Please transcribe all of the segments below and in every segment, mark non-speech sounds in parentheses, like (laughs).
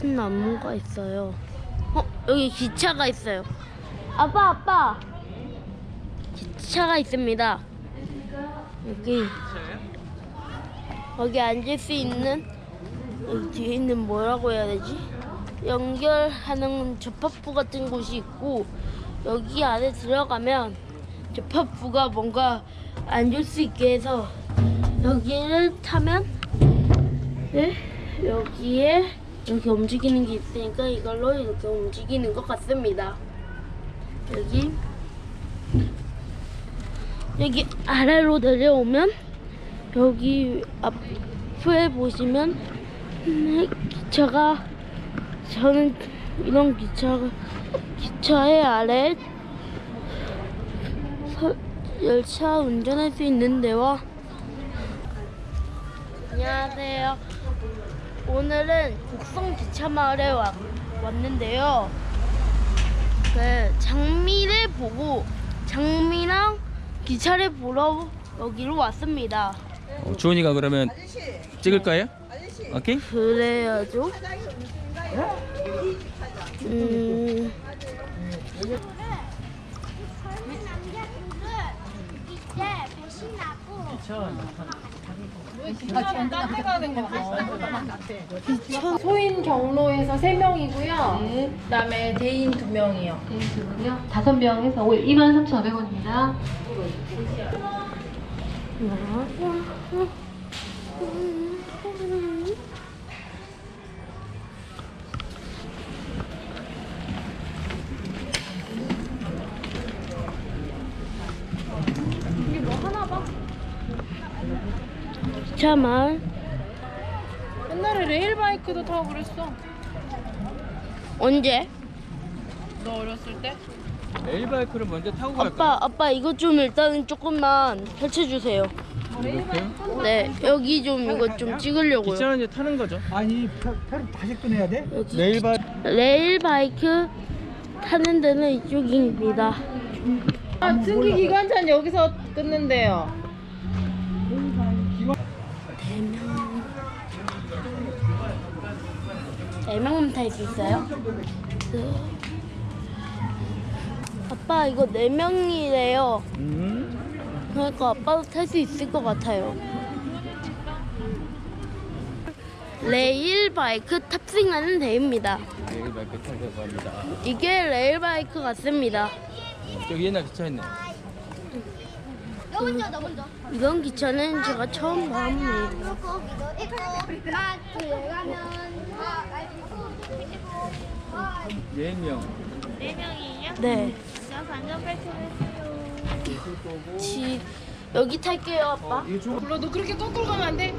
큰 나무가 있어요. 어, 여기 기차가 있어요. 아빠, 아빠. 기차가 있습니다. 여기 여기 앉을 수 있는 여기 뒤에 있는 뭐라고 해야 되지? 연결하는 접합부 같은 곳이 있고 여기 안에 들어가면 접합부가 뭔가 앉을 수 있게 해서 여기를 타면 네 여기에 이렇게 움직이는 게 있으니까 이걸로 이렇게 움직이는 것 같습니다. 여기 여기 아래로 내려오면 여기 앞에 보시면 네, 기차가 저는 이런 기차가 기차의 아래 서- 열차 운전할 수 있는 데와 안녕하세요. 오늘은 곡성 기차 마을에 와, 왔는데요. 그 장미를 보고 장미랑 기차를 보러 여기로 왔습니다. 어, 주원이가 그러면 찍을까요? 오케이? 그래야죠. 음, 소인 경로에서 3명이고요. 그다음에 대인 2명이요. 대인수는요 다섯 명 해서 23,500원입니다. 기차 마을 옛날에 레일바이크도 타고 그랬어. 언제? 너 어렸을 때? 레일바이크를 먼저 타고 갈까? 아빠, 아빠 이거 좀 일단은 조금만 펼쳐주세요. 네, 여기 좀 이거 좀 찍으려고요. 기차는 이제 타는 거죠. 아니 표, 표를 다시 끊어야 돼? 여기 레일바이 레일 바이크 타는 데는 이쪽입니다. 아, 승기 기관차는 여기서 끊는데요. 네 명만 탈 수 있어요? 네. 아빠 이거 네 명이래요. 음. 그러니까 아빠도 탈 수 있을 것 같아요. 레일 바이크 탑승하는 데입니다. 레일바이크 타고 갑니다. 이게 레일 바이크 같습니다. 저기 옛날 기차였네. 이런 기차는 제가 처음 봐봅니다. 네 명. 네. 지, 여기 탈게요, 아빠. 불러, 너 그렇게 거꾸로 가면 안 돼?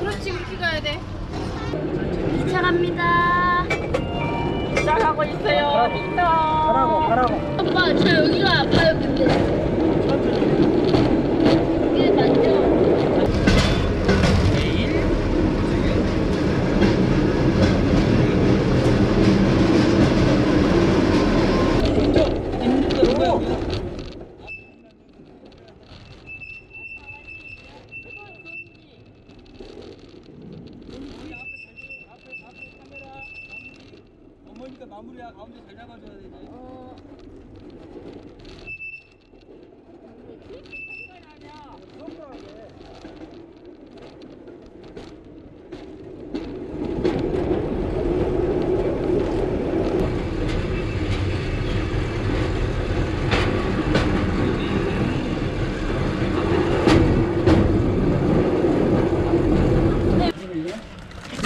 그렇지, 그렇게 가야 돼. 갑니다. 시작하고 있어요. 가라고 가라고 아빠, 저 여기가 아파요, 근데 맞죠? 어머니가 마무리야 가운데 잘 잡아줘야 되지.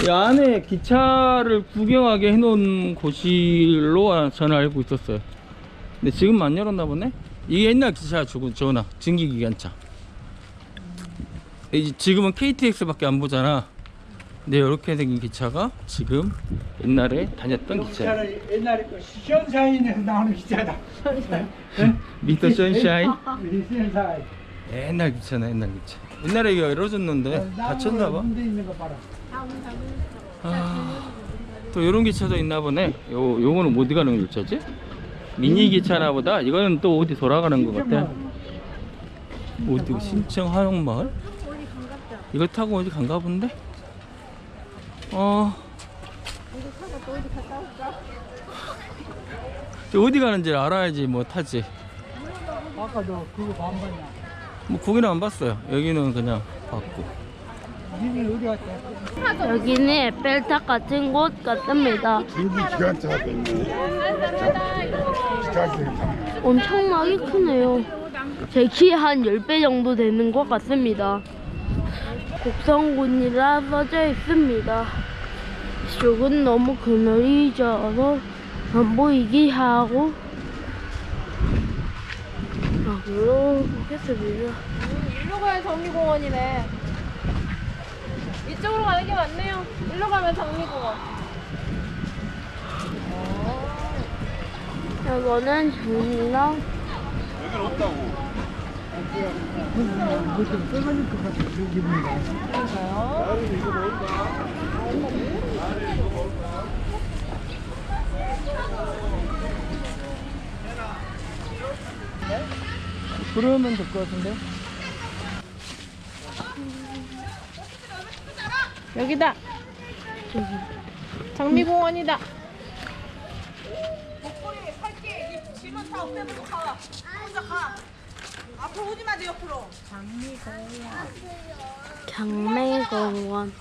이 안에 기차를 구경하게 해놓은 곳으로 저는 알고 있었어요. 근데 지금 안 열었나 보네? 이게 옛날 기차 주고 전화 증기기관차. 이제 지금은 KTX밖에 안 보잖아. 근데 이렇게 생긴 기차가 지금 옛날에 다녔던 기차야. 기차는 옛날에 그 시션사인에서 나오는 기차다 미터. 시션사인 옛날 기차네 옛날 기차. 옛날에 이거 열어줬는데 다쳤나 봐. 아, 또 이런 기차도 있나 보네. 요 요거는 어디 가는 기차지? 미니 기차나 보다. 이거는 또 어디 돌아가는 것 같아. 어디 신청 하영마을? 이거 타고 어디 간가 본데? 어저 어디 (laughs) 가는지 알아야지 뭐 타지. 아까 너 그거 안 봤냐? 뭐 거기는 안 봤어요. 여기는 그냥 봤고. 여기는 에펠탑 같은 곳 같습니다. 엄청나게 크네요. 제 키 한 10배 정도 되는 것 같습니다. 곡성군이라 써져 있습니다. 이쪽은 너무 그늘이 져서 안 보이게 하고 아, 그렇겠습니다. 일로 가야 정리공원이네. 이쪽으로 가는 게 맞네요. 일로 가면 정리공원. 이거는 뭐좀 그 같은 그 기분이다. 그러면 될 것 같은데? 여기다. 장미공원이다. 경매공원. 원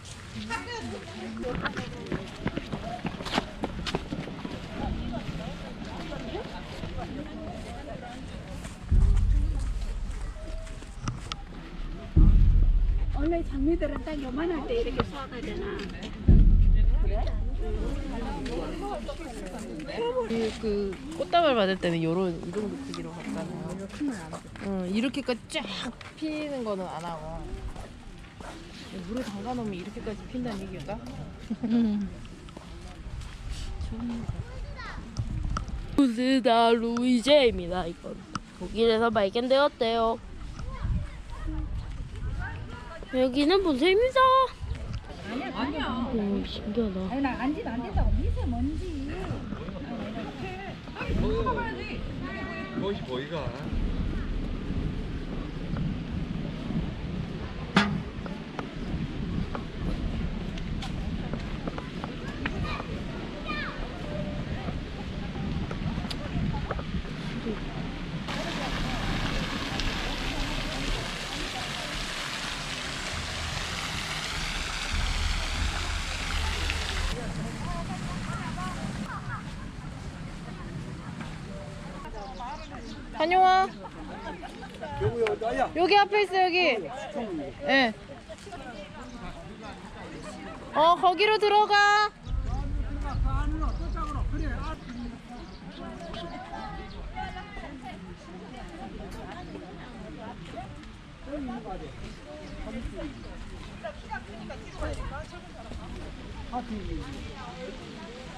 래 장미들은 딱 요만할 때 이렇게 수확하잖아. 그, 그 꽃다발 받을 때는 요런 이 정도 크기로 받잖아요. 응, 이렇게까지 쫙 피는 거는 안 하고. 물에 담가 놓으면 이렇게까지 핀다는 얘기인가? 루스다 루이제입니다 이건 독일에서 발견되었대요 여기는 본세입니다. 아니야. 오 신기하다. 아니 나 앉으면 안 된다고. 미세먼지. 다녀와. 여기 앞에 있어 여기. 예. 어 거기로 들어가. 중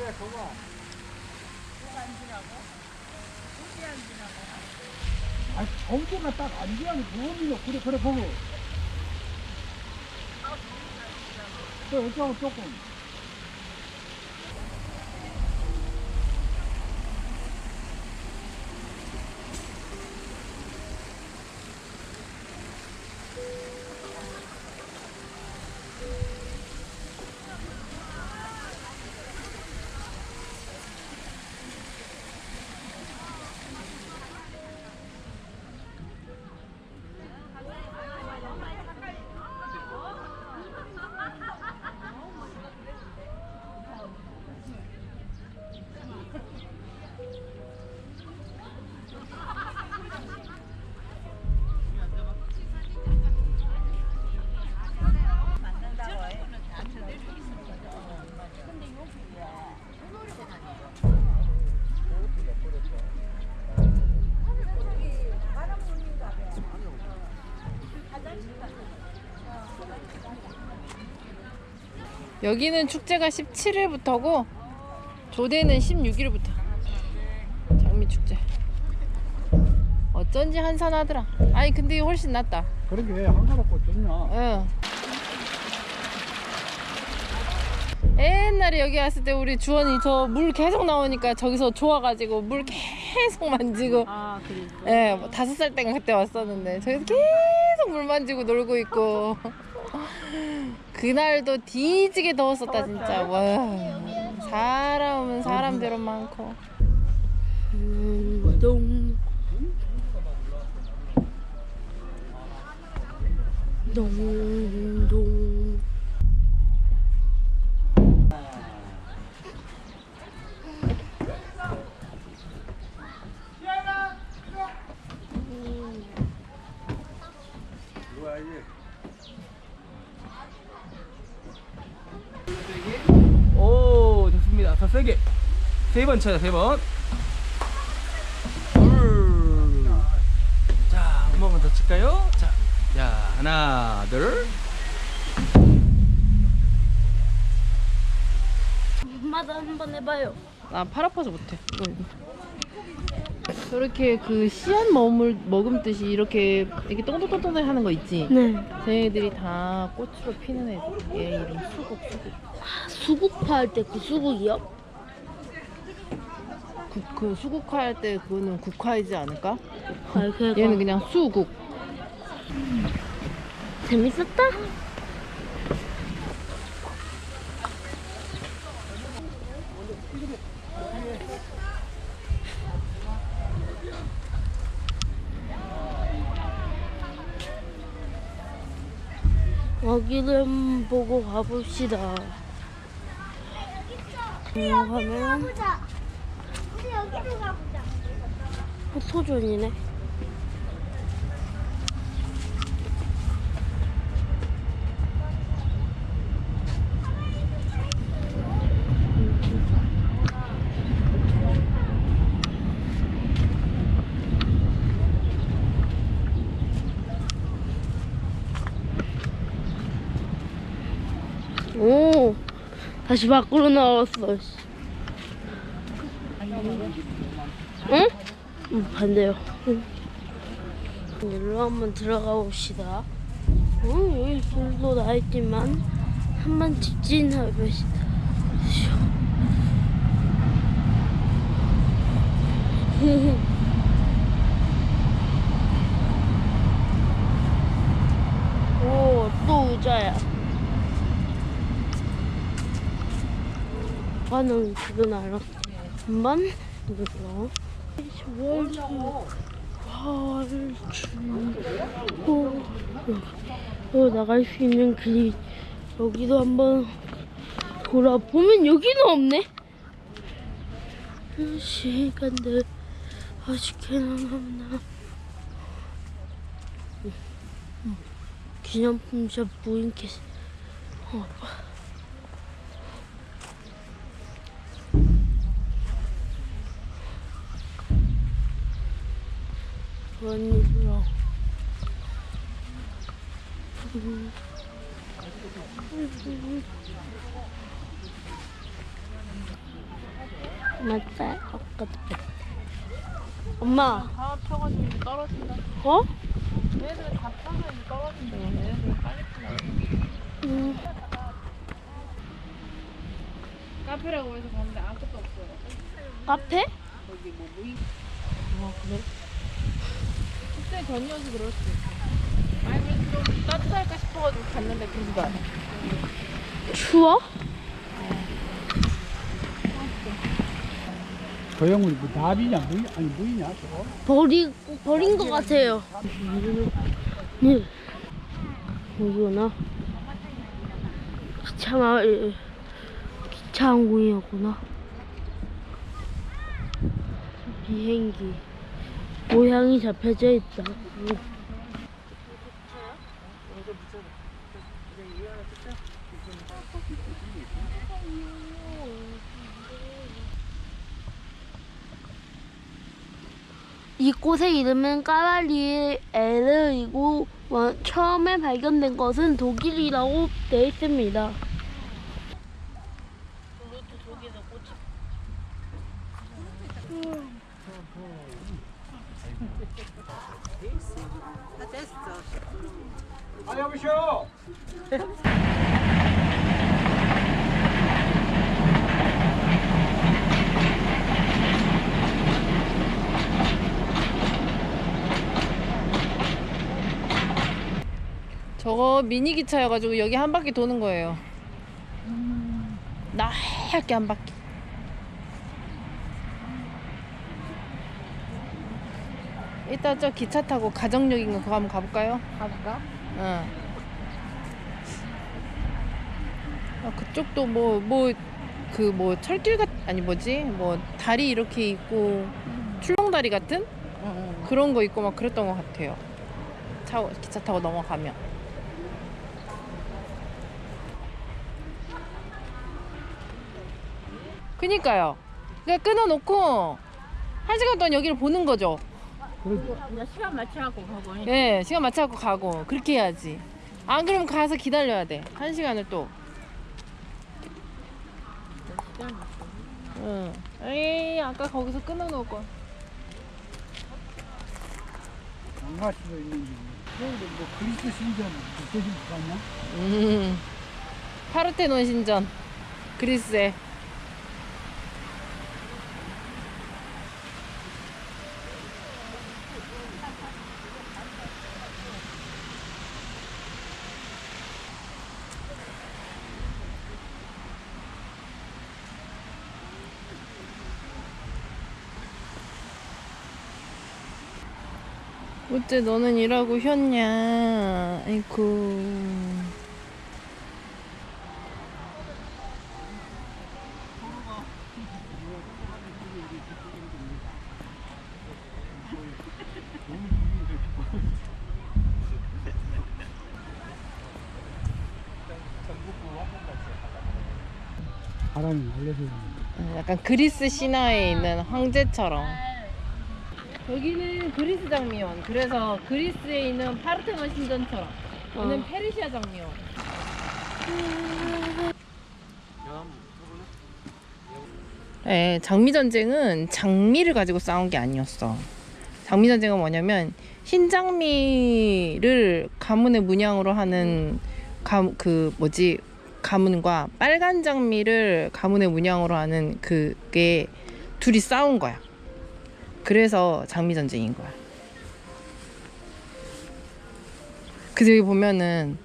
그래, 좋아. 아니, 정도가 딱 앉으라고 누우면 그래, 그래, 보고. 그래, 어쩌고 조금. 여기는 축제가 17일부터고 조대는 16일부터 장미 축제. 어쩐지 한산하더라. 아니 근데 이게 훨씬 낫다. 그런 게 한가롭고 좋냐. 응. 옛날에 여기 왔을 때 우리 주원이 저 물 계속 나오니까 저기서 좋아가지고 물 계속 만지고 아 그래. 예, 뭐 다섯 살 때가 그때 왔었는데 저기서 계속 물 만지고 놀고 있고 그날도 뒤지게 더웠었다 진짜 와 사람은 사람대로 많고 음, 동. 동동. 3번 쳐요 3번 자한 번만 더 칠까요? 자, 자 하나 둘. 엄마도 한번 해봐요. 나팔 아파서 못해. 저렇게 그 씨앗 머물, 머금듯이 이렇게 이렇게 똥똥똥똥 하는 거 있지? 네. 쟤네들이 다 꽃으로 피는 애들 얘 이름 수국 수국. 아, 수국 파할 때 그 수국이요? 그, 그 수국화할 때 그거는 국화이지 않을까? 아, 그니까. 얘는 그냥 수국 재밌었다? 여기를 보고 가봅시다. 가면 우리 여기로 가보자. 포토존이네. 오, 다시 밖으로 나왔어. 씨. 응? 음, 반대요. 응. 여기로 한번 들어가 봅시다. 어, 여기 불도 나 있지만 한번 직진해 봅시다. (laughs) 오, 또 의자야. 반응 그건 알아. 한번 눌러. 월주 활주고 어, 나갈 수 있는 길이 여기도 한번 돌아보면 여기는 없네. 시간들 아쉽게는 없나. 기념품샵 무인켓. 어. 그런 일로. 맞다. 아까 엄마. 다 펴가지고 이제 떨어진다 어? 얘네들 다 펴서 이제 떨어진다 얘네들 빨리 피나 음. 카페라고 해서 갔는데 아무것도 없어요 카페? 거기 뭐 무이 아 그래? 축제 전이어서 그럴 수도 있어 아니 그래도 좀 따뜻할까 싶어가지고 갔는데 그러지도 않아 추워? 그 형은 뭐 나비냐, 무이, 아니 무이냐, 저거? 버리, 버린 것 같아요. 네. 여기구나. 기차 마을, 기차 항공이었구나. 비행기. 모양이 잡혀져 있다. 이곳의 이름은 까발리에르이고 원- 처음에 발견된 것은 독일이라고 되어 있습니다. 아 여보시오. 미니 기차여가지고 여기 한 바퀴 도는 거예요. 나얗게 한 바퀴. 이따 저 기차 타고 가정역인 거 그거 한번 가볼까요? 가볼까? 응. 아, 그쪽도 뭐 뭐 그 뭐 철길 같 아니 뭐지 뭐 다리 이렇게 있고 출렁다리 같은 그런 거 있고 막 그랬던 것 같아요. 차 기차 타고 넘어가면. 그니까요. 그러니까 끊어놓고 한 시간 동안 여기를 보는 거죠. 시간 맞춰갖고 가고. 예, 시간 맞춰갖고 가고 그렇게 해야지. 안 그러면 가서 기다려야 돼. 한 시간을 또. 응. 에이, 아까 거기서 끊어놓고. 장가 수도 있는지. 그런데 뭐 그리스 신전 그때 좀 봤냐? 음. 파르테논 신전. 그리스에. 어째 너는 일하고 쉬었냐? 아이고. 바람이 알려줘야 어, 약간 그리스 신화에 있는 황제처럼. 여기는 그리스 장미원. 그래서 그리스에 있는 파르테논 신전처럼. 여기는 페르시아 장미원. 네, 장미 전쟁은 장미를 가지고 싸운 게 아니었어. 장미 전쟁은 뭐냐면 흰 장미를 가문의 문양으로 하는 가, 그 뭐지 가문과 빨간 장미를 가문의 문양으로 하는 그게 둘이 싸운 거야. 그래서 장미 전쟁인 거야. 그래서 여기 보면은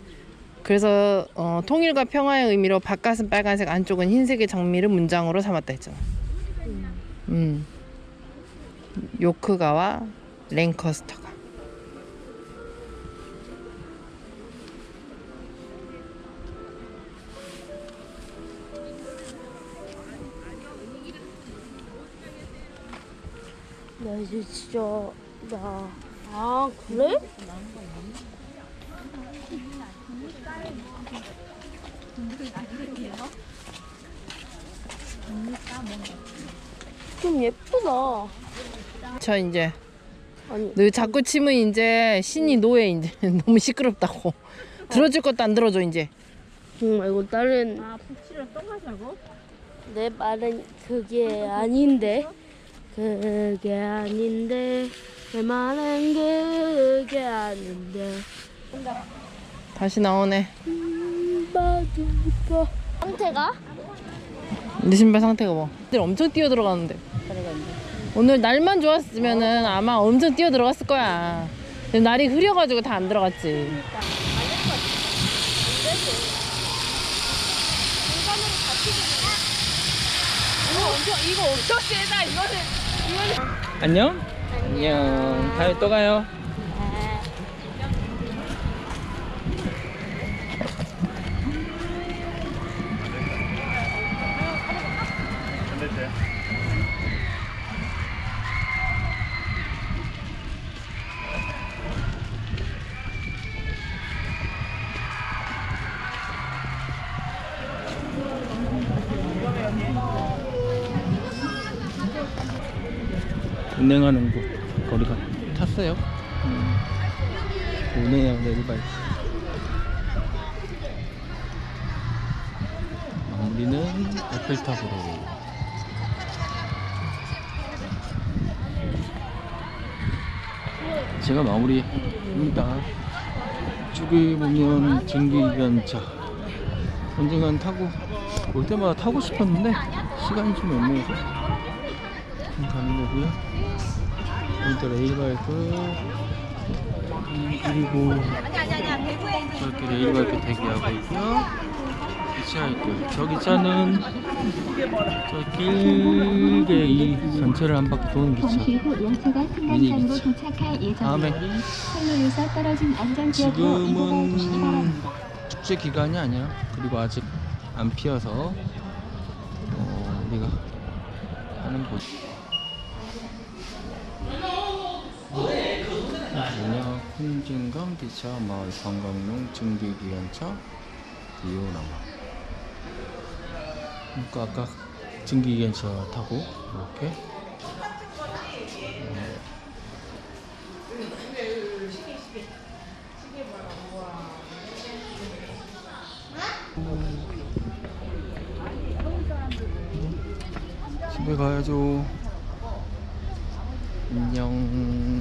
그래서 어, 통일과 평화의 의미로 바깥은 빨간색, 안쪽은 흰색의 장미를 문장으로 삼았다 했잖아. 음. 요크가와 랭커스터가. 나 이제 진짜 나. 아 그래? 좀 예쁘다. 저 이제 아니 너 자꾸 치면 이제 신이 노예 이제 (laughs) 너무 시끄럽다고 들어줄 것도 안 들어줘 이제 응 말고 다른. 아 북치를 떠가자고? 내 말은 그게 아닌데. 그게 아닌데. 내 말은 그게 아닌데. 다시 나오네 빠두빠. 상태가? 네 신발 상태가 뭐 애들 엄청 뛰어 들어가는데 오늘 날만 좋았으면은 아마 엄청 뛰어 들어갔을 거야 근데 날이 흐려가지고 다 안 들어갔지 안녕? 안녕. 다음에 또 가요. 운행하는 곳 거리가 탔어요. 운행하고 내려봐야지. 마무리는 에펠탑으로. 제가 마무리입니다. 이쪽에 보면 증기기관차 언젠간 타고 올 때마다 타고 싶었는데 시간이 좀 애매해서 지금 가는 거고요 여기도 레일바이크 음, 그리고 저렇게 레일바이크 대기하고 있고요 기차 저 기차는 저 길게 이 전체를 한 바퀴 도는 기차 다음에 지금은. 축제 기간이 아니야. 그리고 아직 안 피어서 어, 우리가 하는 곳. 홍진강 기차 마을 관광용 증기기관차 디오나마. 그러니까 아까 증기기관차 타고 이렇게 집에 가야죠. 안녕.